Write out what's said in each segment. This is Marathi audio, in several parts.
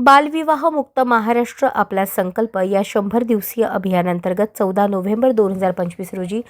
बालविवाह मुक्त महाराष्ट्र आपला संकल्प या शंभर दिवसीय अभियानांतर्गत चौदा नोव्हेंबर दोन हजार पंचवीस रोजी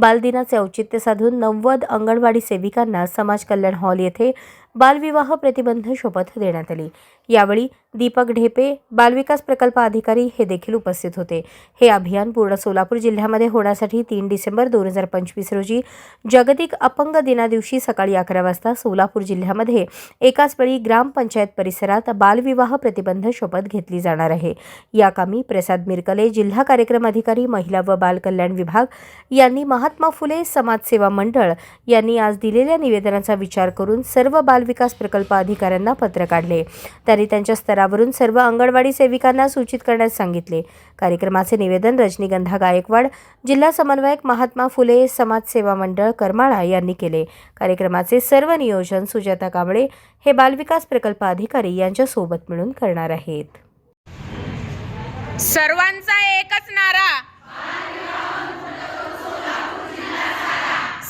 बालदिनाचे औचित्य साधून नव्वद अंगणवाडी सेविकांना समाज कल्याण हॉल येथे बालविवाह प्रतिबंध शपथ देण्यात आली. यावेळी दीपक ढेपे बालविकास प्रकल्प अधिकारी हे देखील उपस्थित होते. हे अभियान पूर्ण सोलापूर जिल्ह्यामध्ये होण्यासाठी तीन डिसेंबर दोन हजार पंचवीस रोजी जागतिक अपंग दिनादिवशी सकाळी अकरा वाजता सोलापूर जिल्ह्यामध्ये एकाच वेळी ग्रामपंचायत परिसरात बालविवाह प्रतिबंध शपथ घेतली जाणार आहे. या कामी प्रसाद मिरकले जिल्हा कार्यक्रम अधिकारी महिला व बाल कल्याण विभाग यांनी महा महात्मा फुले समाजसेवा मंडळ यांनी आज दिलेल्या निवेदनाचा विचार करून सर्व बालविकास प्रकल्प अधिकाऱ्यांना पत्र काढले. त्यांनी त्यांच्या स्तरावरून सर्व अंगणवाडी सेविकांना सूचित करण्यास सांगितले. कार्यक्रमाचे निवेदन रजनीगंधा गायकवाड जिल्हा समन्वयक महात्मा फुले समाजसेवा मंडळ करमाळा यांनी केले. कार्यक्रमाचे सर्व नियोजन सुजाता कांबळे हे बालविकास प्रकल्प अधिकारी यांच्या सोबत मिळून करणार आहेत. सर्वांचा एकच नारा.